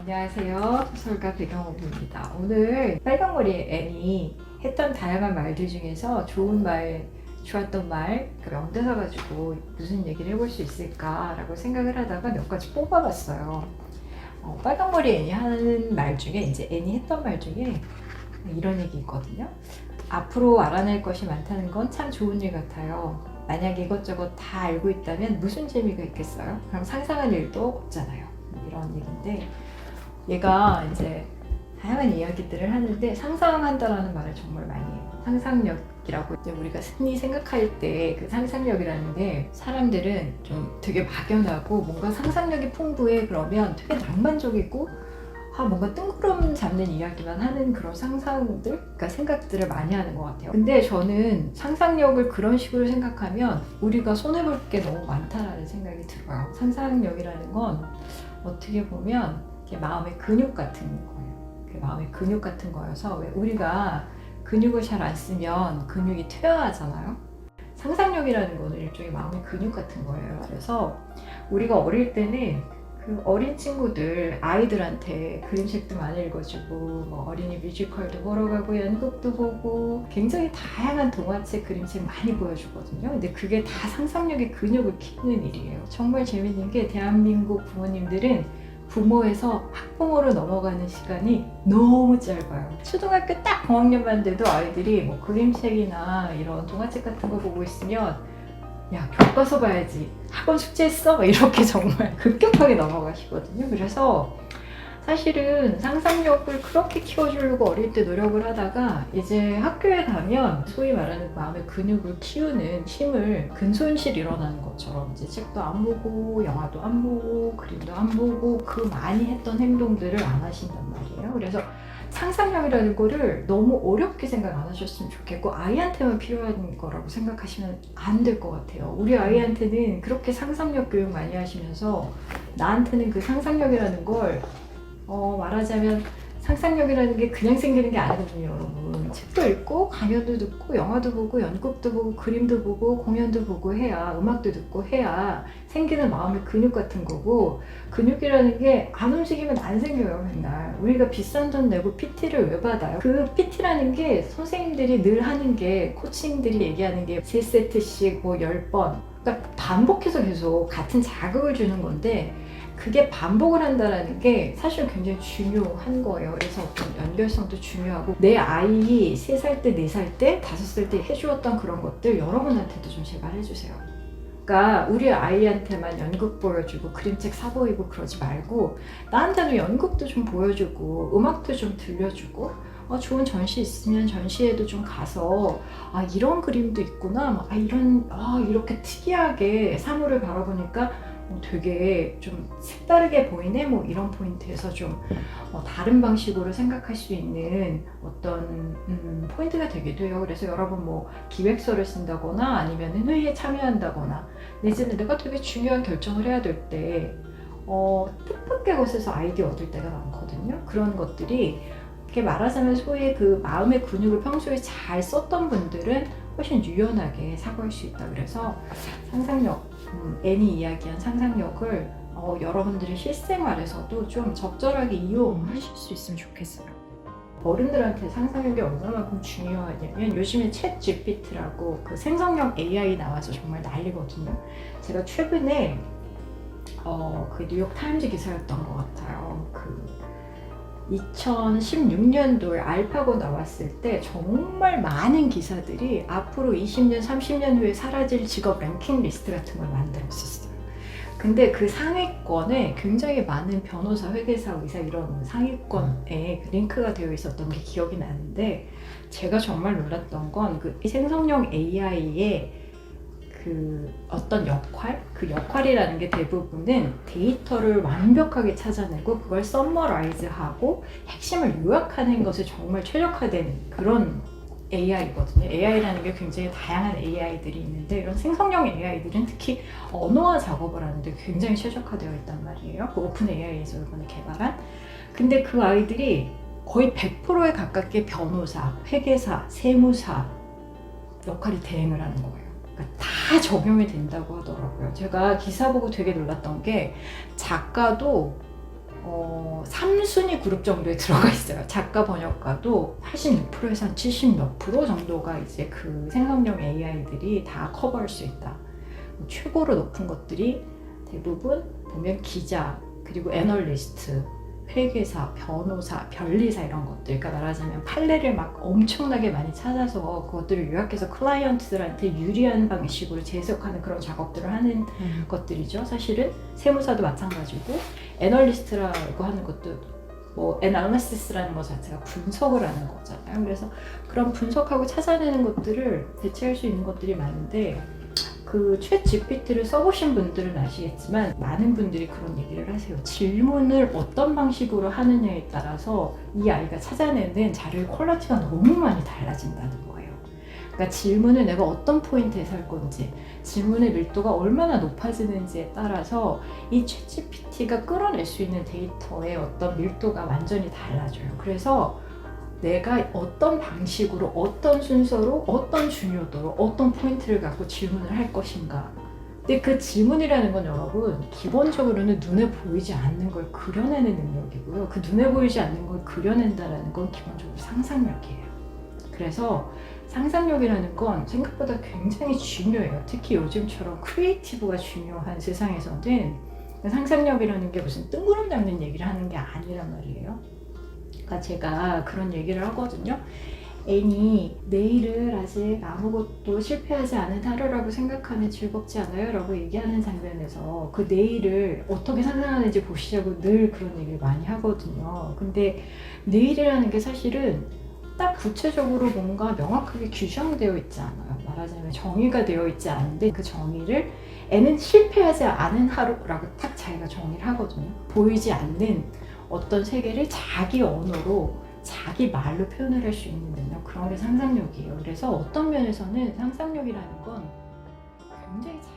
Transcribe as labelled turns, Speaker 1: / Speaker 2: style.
Speaker 1: 안녕하세요. 소설가 배경옥입니다. 오늘 빨강머리 애니 했던 다양한 말들 중에서 좋은 말, 좋았던 말, 그 명대사 가지고 무슨 얘기를 해볼 수 있을까라고 생각을 하다가 몇 가지 뽑아봤어요. 어, 빨강머리 애니 하는 말 중에 이제 애니 했던 말 중에 이런 얘기 있거든요. 앞으로 알아낼 것이 많다는 건 참 좋은 일 같아요. 만약 이것저것 다 알고 있다면 무슨 재미가 있겠어요? 그럼 상상할 일도 없잖아요. 이런 얘기인데 얘가 이제 다양한 이야기들을 하는데 상상한다라는 말을 정말 많이 해요. 상상력이라고 이제 우리가 흔히 생각할 때 그 상상력이라는 게 사람들은 좀 되게 막연하고 뭔가 상상력이 풍부해 그러면 되게 낭만적이고 아 뭔가 뜬구름 잡는 이야기만 하는 그런 상상들, 그러니까 생각들을 많이 하는 것 같아요. 근데 저는 상상력을 그런 식으로 생각하면 우리가 손해 볼 게 너무 많다라는 생각이 들어요. 상상력이라는 건 어떻게 보면 이렇게 마음의 근육 같은 거예요. 그 마음의 근육 같은 거여서 왜 우리가 근육을 잘 안 쓰면 근육이 퇴화하잖아요. 상상력이라는 거는 일종의 마음의 근육 같은 거예요. 그래서 우리가 어릴 때는 그 어린 친구들 아이들한테 그림책도 많이 읽어주고 뭐 어린이 뮤지컬도 보러 가고 연극도 보고 굉장히 다양한 동화책 그림책 많이 보여주거든요. 근데 그게 다 상상력의 근육을 키우는 일이에요. 정말 재밌는 게 대한민국 부모님들은 부모에서 학부모로 넘어가는 시간이 너무 짧아요. 초등학교 딱 고학년만 돼도 아이들이 뭐 그림책이나 이런 동화책 같은 거 보고 있으면 야 교과서 봐야지 학원 숙제했어? 막 이렇게 정말 급격하게 넘어가시거든요. 그래서 사실은 상상력을 그렇게 키워주려고 어릴 때 노력을 하다가 이제 학교에 가면 소위 말하는 마음의 근육을 키우는 힘을 근손실 일어나는 것처럼 이제 책도 안 보고 영화도 안 보고 그림도 안 보고 그 많이 했던 행동들을 안 하신단 말이에요. 그래서 상상력이라는 거를 너무 어렵게 생각 안 하셨으면 좋겠고 아이한테만 필요한 거라고 생각하시면 안 될 것 같아요. 우리 아이한테는 그렇게 상상력 교육 많이 하시면서 나한테는 그 상상력이라는 걸 어, 말하자면 상상력이라는 게 그냥 생기는 게 아니거든요, 여러분. 책도 읽고, 강연도 듣고, 영화도 보고, 연극도 보고, 그림도 보고, 공연도 보고 해야, 음악도 듣고 해야 생기는 마음의 근육 같은 거고, 근육이라는 게 안 움직이면 안 생겨요, 맨날. 우리가 비싼 돈 내고 PT를 왜 받아요? 그 PT라는 게 선생님들이 늘 하는 게, 코칭들이 얘기하는 게 3세트씩 뭐 10번. 그러니까 반복해서 계속 같은 자극을 주는 건데, 그게 반복을 한다는 게 사실 굉장히 중요한 거예요. 그래서 어떤 연결성도 중요하고 내 아이 3살 때, 4살 때, 5살 때 해주었던 그런 것들 여러분한테도 좀 제발 해주세요. 그러니까 우리 아이한테만 연극 보여주고 그림책 사보이고 그러지 말고 나한테도 연극도 좀 보여주고 음악도 좀 들려주고 어, 좋은 전시 있으면 전시회도 좀 가서 아 이런 그림도 있구나 아 이런 아 이렇게 특이하게 사물을 바라보니까 어, 되게 좀 색다르게 보이네 뭐 이런 포인트에서 좀 어, 다른 방식으로 생각할 수 있는 어떤 음, 포인트가 되게 돼요. 그래서 여러분 뭐 기획서를 쓴다거나 아니면 회의에 참여한다거나 내지는 내가 되게 중요한 결정을 해야 될때 어, 뜻밖의 것에서 아이디어 얻을 때가 많거든요. 그런 것들이 이렇게 말하자면 소위 그 마음의 근육을 평소에 잘 썼던 분들은 훨씬 유연하게 사고할 수 있다. 그래서 상상력, 음, 애니 이야기한 상상력을 어, 여러분들의 실생활에서도 좀 적절하게 이용하실 수 있으면 좋겠어요. 어른들한테 상상력이 얼마만큼 중요하냐면 요즘에 챗 GPT라고 그 생성형 AI 나와서 정말 난리거든요. 제가 최근에 어, 그 뉴욕 타임즈 기사였던 것 같아요. 그 2016년도에 알파고 나왔을 때 정말 많은 기사들이 앞으로 20년, 30년 후에 사라질 직업 랭킹 리스트 같은 걸 만들었었어요. 근데 그 상위권에 굉장히 많은 변호사, 회계사, 의사 이런 상위권에 그 링크가 되어 있었던 게 기억이 나는데 제가 정말 놀랐던 건 그 생성형 AI의 그 어떤 역할, 그 역할이라는 게 대부분은 데이터를 완벽하게 찾아내고 그걸 썸머라이즈하고 핵심을 요약하는 것에 정말 최적화된 그런 AI거든요. AI라는 게 굉장히 다양한 AI들이 있는데 이런 생성형 AI들은 특히 언어화 작업을 하는데 굉장히 최적화되어 있단 말이에요. 그 오픈 AI에서 이번에 개발한. 근데 그 아이들이 거의 100%에 가깝게 변호사, 회계사, 세무사 역할이 대행을 하는 거예요. 다 적용이 된다고 하더라고요. 제가 기사 보고 되게 놀랐던 게 작가도 어, 3순위 그룹 정도에 들어가 있어요. 작가 번역가도 86%에서 한 70 몇 프로 정도가 이제 그 생성형 AI들이 다 커버할 수 있다. 최고로 높은 것들이 대부분 보면 기자, 그리고 애널리스트, 회계사, 변호사, 변리사 이런 것들. 그러니까 말하자면 판례를 막 엄청나게 많이 찾아서 그것들을 요약해서 클라이언트들한테 유리한 방식으로 재해석하는 그런 작업들을 하는 것들이죠. 사실은 세무사도 마찬가지고 애널리스트라고 하는 것도 뭐 애널리시스라는 것 자체가 분석을 하는 거잖아요. 그래서 그런 분석하고 찾아내는 것들을 대체할 수 있는 것들이 많은데 그챗 GPT를 써보신 분들은 아시겠지만 많은 분들이 그런 얘기를 하세요. 질문을 어떤 방식으로 하느냐에 따라서 이 아이가 찾아내는 자료의 퀄리티가 너무 많이 달라진다는 거예요. 그러니까 질문을 내가 어떤 포인트에서 할 건지, 질문의 밀도가 얼마나 높아지는지에 따라서 이 챗GPT가 끌어낼 수 있는 데이터의 어떤 밀도가 완전히 달라져요. 그래서 내가 어떤 방식으로, 어떤 순서로, 어떤 중요도로, 어떤 포인트를 갖고 질문을 할 것인가. 근데 그 질문이라는 건 여러분, 기본적으로는 눈에 보이지 않는 걸 그려내는 능력이고요. 그 눈에 보이지 않는 걸 그려낸다는 건 기본적으로 상상력이에요. 그래서 상상력이라는 건 생각보다 굉장히 중요해요. 특히 요즘처럼 크리에이티브가 중요한 세상에서는 상상력이라는 게 무슨 뜬구름 잡는 얘기를 하는 게 아니란 말이에요. 그러니까 제가 그런 얘기를 하거든요. 애니 내일을 아직 아무것도 실패하지 않은 하루라고 생각하면 즐겁지 않아요? 라고 얘기하는 장면에서 그 내일을 어떻게 상상하는지 보시자고 늘 그런 얘기를 많이 하거든요. 근데 내일이라는 게 사실은 딱 구체적으로 뭔가 명확하게 규정되어 있지 않아요. 말하자면 정의가 되어 있지 않은데 그 정의를 애는 실패하지 않은 하루라고 딱 자기가 정의를 하거든요. 보이지 않는 어떤 세계를 자기 언어로 자기 말로 표현을 할 수 있는 능력 그런 게 상상력이에요. 그래서 어떤 면에서는 상상력이라는 건 굉장히 잘